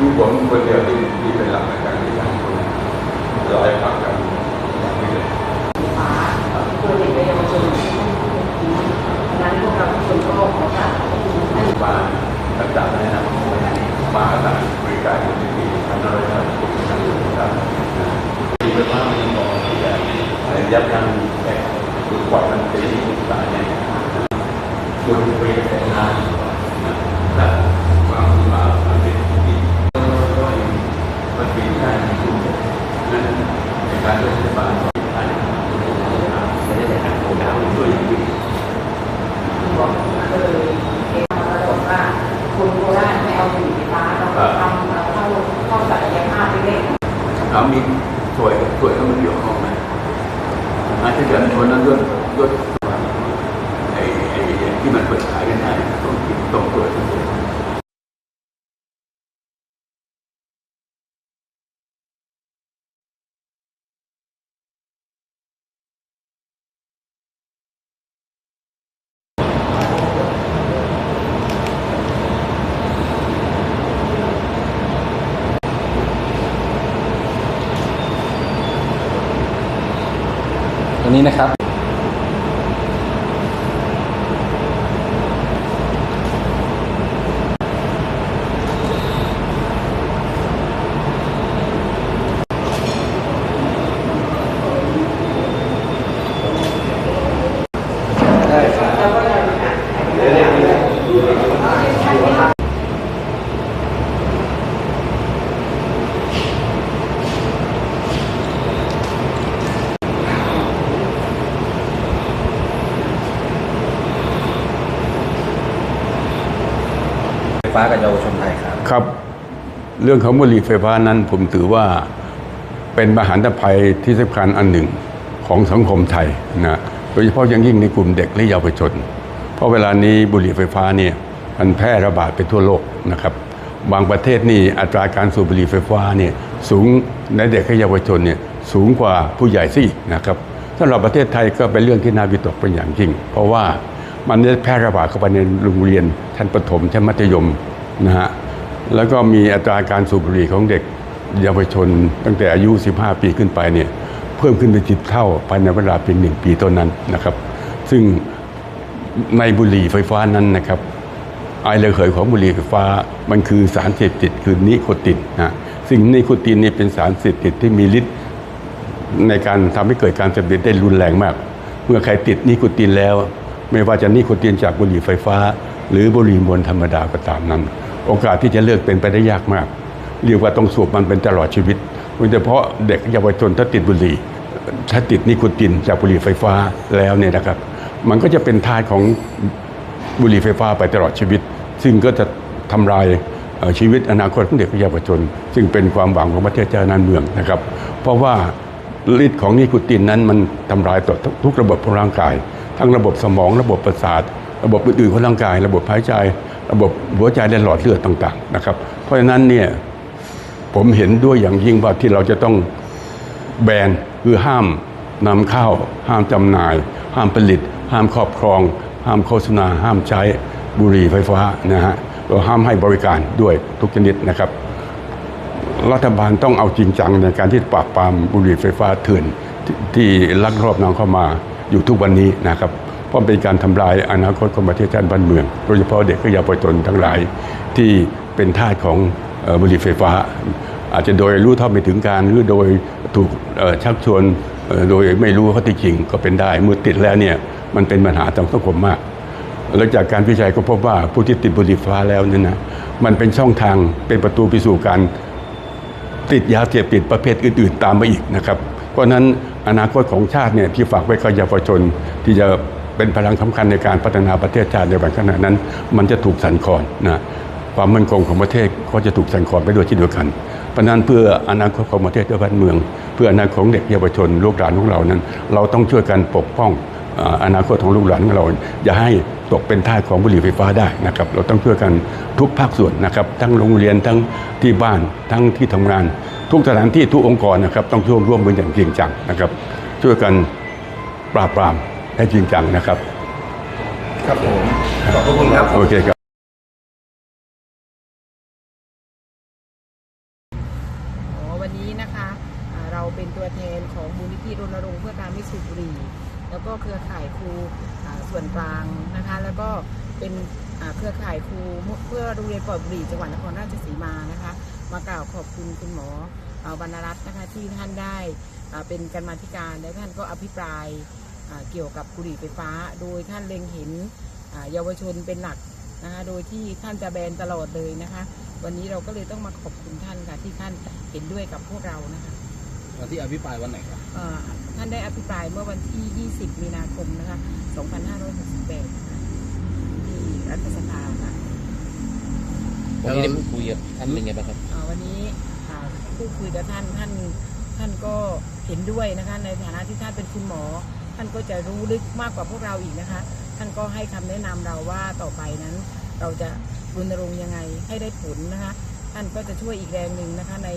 มีผมคนเดียวที่ที่เป็นหลักในการที่ทำคนเราให้พักกันอย่างนี้เลยฟ้าเพื่อเด็กและเยาวชนนั้นพวกเราทุกคนก็ขอกาบขอบคุณท่านบ้านต่างๆนะครับมาต่างบริการคนที่ทำอะไรทำทุกองต่างๆที่เป็นว่ามันมองที่จะยับยั้งแก่กว่ามันเป็นที่ต่างเนี่ยคุณไปแต่งานนะความมาเป็นที่ก็มันเป็นการที่นั้นในการเลือกรัฐบาลไทยไม่ได้ในการโอนแล้วด้วยอย่างยิ่ง บอกเคยเห็นมาตลอดว่าคนโคราชไม่เอาบุหรี่ไฟฟ้าเราก็ทำเราเข้าเข้าศักยภาพไปเล่น เอามีสวยสวยเข้ามาเกี่ยวข้องไหมอาจจะเกิดคนนั้นด้วยด้วยไอ้ไอ้ที่มันเปิดขายกันได้ต้องกินต้องตรวจต้องตรวจ ตรงนี้นะครับ ฟ้ากับเยาวชนไทยครับ ครับ เรื่องของบุหรี่ไฟฟ้านั้นผมถือว่าเป็นมหันตภัยที่สำคัญอันหนึ่งของสังคมไทยนะโดยเฉพาะย่างยิ่งในกลุ่มเด็กและเยาวชน เพราะเวลานี้บุหรี่ไฟฟ้าเนี่ยมันแพร่ระบาดไปทั่วโลกนะครับ บางประเทศนี่อัตราการสูบบุหรี่ไฟฟ้าเนี่ยสูงในเด็กและเยาวชนเนี่ยสูงกว่าผู้ใหญ่ซะอีกนะครับสำหรับประเทศไทยก็เป็นเรื่องที่น่าวิตกเป็นอย่างยิ่ง เพราะว่า มันได้แพร่ระบาดเข้าไปในโรงเรียนชั้นประถมชั้นมัธยมนะฮะแล้วก็มีอัตราการสูบบุหรี่ของเด็กเยาวชน ตั้งแต่อายุ 15 ปีขึ้นไปเนี่ยเพิ่มขึ้นเป็นสิบเท่าภายในเวลาเพียงหนึ่งปีเท่านั้นนะครับ ซึ่งในบุหรี่ไฟฟ้านั้นนะครับไอระเหยของบุหรี่ไฟฟ้ามันคือสารเสพติดคือนิโคตินนะซึ่งนิโคตินนี่เป็นสารเสพติดที่มีฤทธิ์ในการทำให้เกิดการเสพติดได้รุนแรงมาก เมื่อใครติดนิโคตินแล้ว ไม่ว่าจะนิโคตินจากบุหรี่ไฟฟ้า หรือบุหรี่มวลธรรมดาก็ตามนั้น โอกาสที่จะเลิกเป็นไปได้ยากมาก เรียกว่าต้องสูบมันเป็นตลอดชีวิตโดยเฉพาะเด็กเยาวชนถ้าติดบุหรี่ถ้าติดนิโคตินจากบุหรี่ไฟฟ้าแล้วเนี่ยนะครับ มันก็จะเป็นทายของบุหรี่ไฟฟ้าไปตลอดชีวิต ซึ่งก็จะทำลายชีวิตอนาคตของเด็กเยาวชน ซึ่งเป็นความหวังของประเทศชาตินานเมืองนะครับ เพราะว่าฤทธิ์ของนิโคตินนั้นมันทำลายต่อทุกระบบของร่างกาย ทั้งระบบสมองระบบประสาท ระบบอื่นๆของร่างกาย ระบบหายใจ ระบบหัวใจและหลอดเลือดต่าง ๆ นะครับ เพราะฉะนั้นเนี่ยผมเห็นด้วยอย่างยิ่งว่าที่เราจะต้องแบนคือห้ามนำเข้า ห้ามจำหน่าย ห้ามผลิต ห้ามครอบครอง ห้ามโฆษณา ห้ามใช้บุหรี่ไฟฟ้านะฮะเราห้ามให้บริการด้วยทุกชนิดนะครับ รัฐบาลต้องเอาจริงจังในการที่ปราบปรามบุหรี่ไฟฟ้าเถื่อนทที่ลักลอบนำเข้ามา อยู่ทุกวันนี้นะครับเพราะเป็นการทำลายอนาคตของประเทศชาติบ้านเมือง โดยเฉพาะเด็กและเยาวชนทั้งหลายที่เป็นทาสของบุหรี่ไฟฟ้า อาจจะโดยรู้เท่าไม่ถึงการหรือโดยถูกชักชวนโดยไม่รู้ข้อท็จจริงก็เป็นได้เมื่อติดแล้วเนี่ยมันเป็นปัญหาทางสังคมมาก แล้วจากการวิจัยก็พบว่าผู้ที่ติดบุหรี่ไฟฟ้าแล้วเนี่ยนะมันเป็นช่องทางเป็นประตูไปสู่การติดยาเสพติดประเภทอื่น ๆ ตามมาอีกนะครับ เพราะนั้นอนาคตของชาติเนี่ยที่ฝากไว้กับเยาวชน ที่จะเป็นพลังสำคัญในการพัฒนาประเทศชาติในวันข้างหน้านั้น มันจะถูกสั่นคลอนนะความมั่นคงของประเทศก็จะถูกสั่นคลอนไปด้วยเช่นเดียวกันเพราะนั้นเพื่ออนาคตของประเทศและบ้านเมือง เพื่ออนาคตของเด็กเยาวชนลูกหลานของเรานั้น เราต้องช่วยกันปกป้องอนาคตของลูกหลานของเรา อย่าให้ตกเป็นท่าของบุหรี่ไฟฟ้าได้นะครับ เราต้องช่วยกันทุกภาคส่วนนะครับ ทั้งโรงเรียนทั้งที่บ้านทั้งที่ทำงาน ทุกสถานที่ทุกองค์กรนะครับต้องร่วมร่วมมืออย่างจริงจังนะครับช่วยกันปราบปรามให้จริงจังนะครับ ครับผมขอบคุณครับ โอเคครับวันนี้นะคะเราเป็นตัวแทนของมูลนิธิรณรงค์เพื่อการไม่สูบบุหรี่ แล้วก็เครือข่ายครูส่วนกลางนะคะ แล้วก็เป็นเครือข่ายครูเพื่อโรงเรียนปลอดบุหรี่จังหวัดนครราชสีมานะคะ มากล่าวขอบคุณคุณหมอวรรณรัตน์นะคะที่ท่านได้เป็นกรรมาธิการและท่านก็อภิปรายเกี่ยวกับบุหรี่ไฟฟ้า โดยท่านเล็งเห็นเยาวชนเป็นหลักนะคะโดยที่ท่านจะแบนตลอดเลยนะคะ วันนี้เราก็เลยต้องมาขอบคุณท่านค่ะที่ท่านเห็นด้วยกับพวกเรานะคะวันที่อภิปรายวันไหนครับท่านได้อภิปรายเมื่อวันที่ 20 มีนาคมนะคะ 2568ที่รัฐสภาค่ะ วันนี้ได้พูดคุยกับท่านเป็นไงบ้างครับเอ่อวันนี้อ่าพูดคุยกับท่านท่านท่านก็เห็นด้วยนะคะในฐานะที่ท่านเป็นคุณหมอ ท่านก็จะรู้ลึกมากกว่าพวกเราอีกนะคะ ท่านก็ให้คำแนะนำเราว่าต่อไปนั้น เราจะรณรงค์ยังไงให้ได้ผลนะคะ ท่านก็จะช่วยอีกแรงหนึ่งนะคะ ใน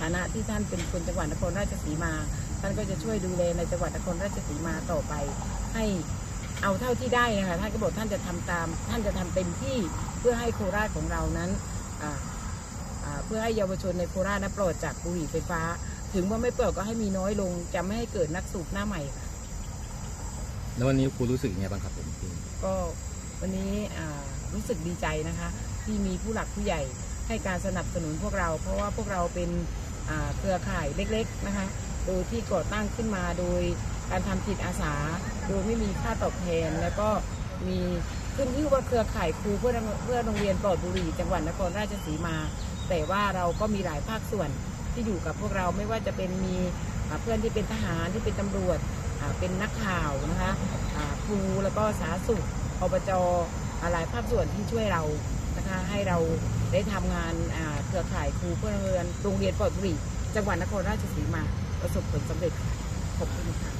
ฐานะที่ท่านเป็นคนจังหวัดนครราชสีมา ท่านก็จะช่วยดูแลในจังหวัดนครราชสีมาต่อไป ให้ เอาเท่าที่ได้นะคะท่านก็บอกท่านจะทำตาม ท่านจะทำเต็มที่เพื่อให้โคราชของเรานั้นอ่าอ่าเพื่อให้เยาวชนในโคราชนั้นปลอดจากบุหรี่ไฟฟ้า ถึงว่าไม่ปลอดก็ให้มีน้อยลง จะไม่ให้เกิดนักสูบหน้าใหม่ค่ะแล้ววันนี้ครูรู้สึกยังไงบ้างครับผมก็วันนี้อ่ารู้สึกดีใจนะคะ ที่มีผู้หลักผู้ใหญ่ให้การสนับสนุนพวกเรา เพราะว่าพวกเราเป็นอ่าเครือข่ายเล็ก ๆนะคะ โดยที่ก่อตั้งขึ้นมาโดย การทำจิตอาสาโดยไม่มีค่าตอบแทน แล้วก็มีขึ้นชื่อว่าเครือข่ายครูเพื่อเพื่อโรงเรียนปลอดบุหรี่จังหวัดนครราชสีมา แต่ว่าเราก็มีหลายภาคส่วนที่อยู่กับพวกเราไม่ว่าจะเป็นมีเพื่อนที่เป็นทหารที่เป็นตำรวจเป็นนักข่าวนะคะครูแล้วก็สาธารณสุขอบจอหลายภาคส่วนที่ช่วยเรานะคะให้เราได้ทำงานเครือข่ายครูเพื่อโรงเรียนโรงเรียนปลอดบุหรี่จังหวัดนครราชสีมาประสบผลสำเร็จขอบคุณค่ะ